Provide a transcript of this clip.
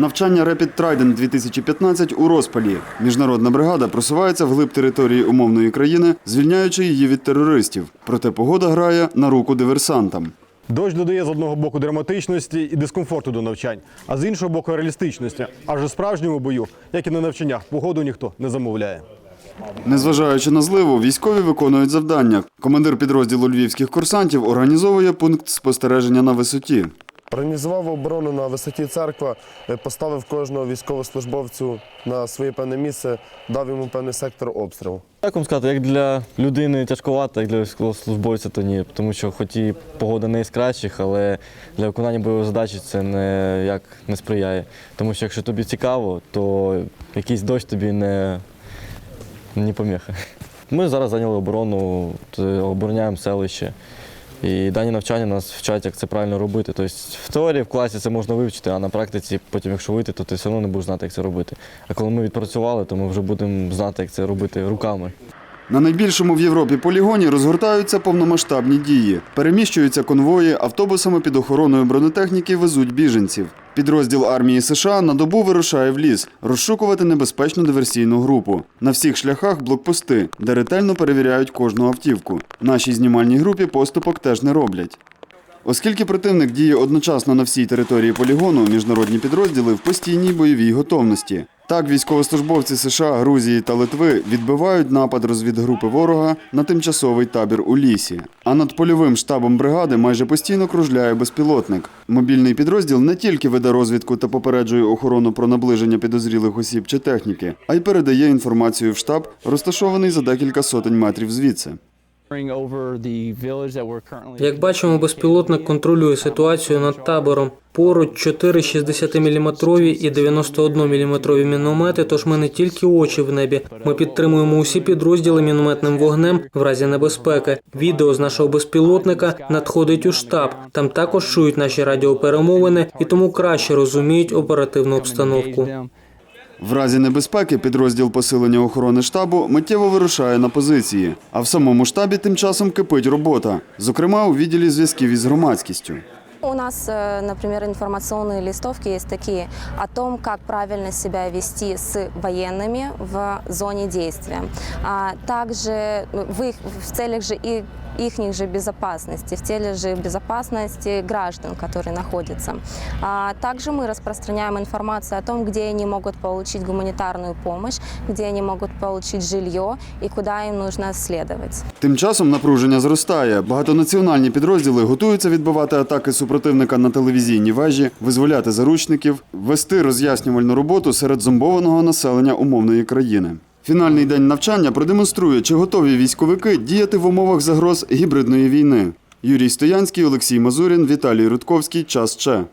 Навчання Rapid Trident 2015 у розпалі. Міжнародна бригада просувається вглиб території умовної країни, звільняючи її від терористів. Проте погода грає на руку диверсантам. Дощ додає з одного боку драматичності і дискомфорту до навчань, а з іншого боку реалістичності. Аж у справжньому бою, як і на навчаннях, погоду ніхто не замовляє. Незважаючи на зливу, військові виконують завдання. Командир підрозділу львівських курсантів організовує пункт спостереження на висоті. Організував оборону на висоті церква, е, поставив кожного військовослужбовцю на своє певне місце, дав йому певний сектор обстрілу. Як вам сказати, як для людини тяжковато, як для військовослужбовця, то ні. Тому що хоч і погода не із кращих, але для виконання бойової задачі це не як не сприяє. Тому що якщо тобі цікаво, то якийсь дощ тобі не, не поміха. Ми зараз зайняли оборону, обороняємо селище. І дані навчання нас вчать, як це правильно робити. Тобто в теорії в класі це можна вивчити, а на практиці, потім, якщо вийти, то ти все одно не будеш знати, як це робити. А коли ми відпрацювали, то ми вже будемо знати, як це робити руками. На найбільшому в Європі полігоні розгортаються повномасштабні дії. Переміщуються конвої, автобусами під охороною бронетехніки везуть біженців. Підрозділ армії США на добу вирушає в ліс розшукувати небезпечну диверсійну групу. На всіх шляхах блокпости, де ретельно перевіряють кожну автівку. Нашій знімальній групі поступок теж не роблять. Оскільки противник діє одночасно на всій території полігону, міжнародні підрозділи в постійній бойовій готовності. Так, військовослужбовці США, Грузії та Литви відбивають напад розвідгрупи ворога на тимчасовий табір у лісі. А над польовим штабом бригади майже постійно кружляє безпілотник. Мобільний підрозділ не тільки веде розвідку та попереджує охорону про наближення підозрілих осіб чи техніки, а й передає інформацію в штаб, розташований за декілька сотень метрів звідси. Як бачимо, безпілотник контролює ситуацію над табором. Поруч 4 60-мм і 91-мм міномети, тож ми не тільки очі в небі. Ми підтримуємо усі підрозділи мінометним вогнем в разі небезпеки. Відео з нашого безпілотника надходить у штаб. Там також чують наші радіоперемовини і тому краще розуміють оперативну обстановку. В разі небезпеки підрозділ посилення охорони штабу миттєво вирушає на позиції, а в самому штабі тим часом кипить робота, зокрема у відділі зв'язків із громадськістю. У нас, э, например, информационные листовки есть такие о том, как правильно себя вести с военными в зоне действия. А также ну, в, их, в целях же и их же безопасности, в теле же безопасности граждан, которые находятся. А также мы распространяем информацию о том, где они могут получить гуманитарную помощь, где они могут получить жилье и куда им нужно следовать. Тим часом напруження зростає. Багатонаціональні підрозділи готуються відбивати атаки супротивника на телевізійні вежі, визволяти заручників, вести роз'яснювальну роботу серед зомбованого населення умовної країни. Фінальний день навчання продемонструє, чи готові військовики діяти в умовах загроз гібридної війни. Юрій Стоянський, Олексій Мазурін, Віталій Рудковський. Час Че.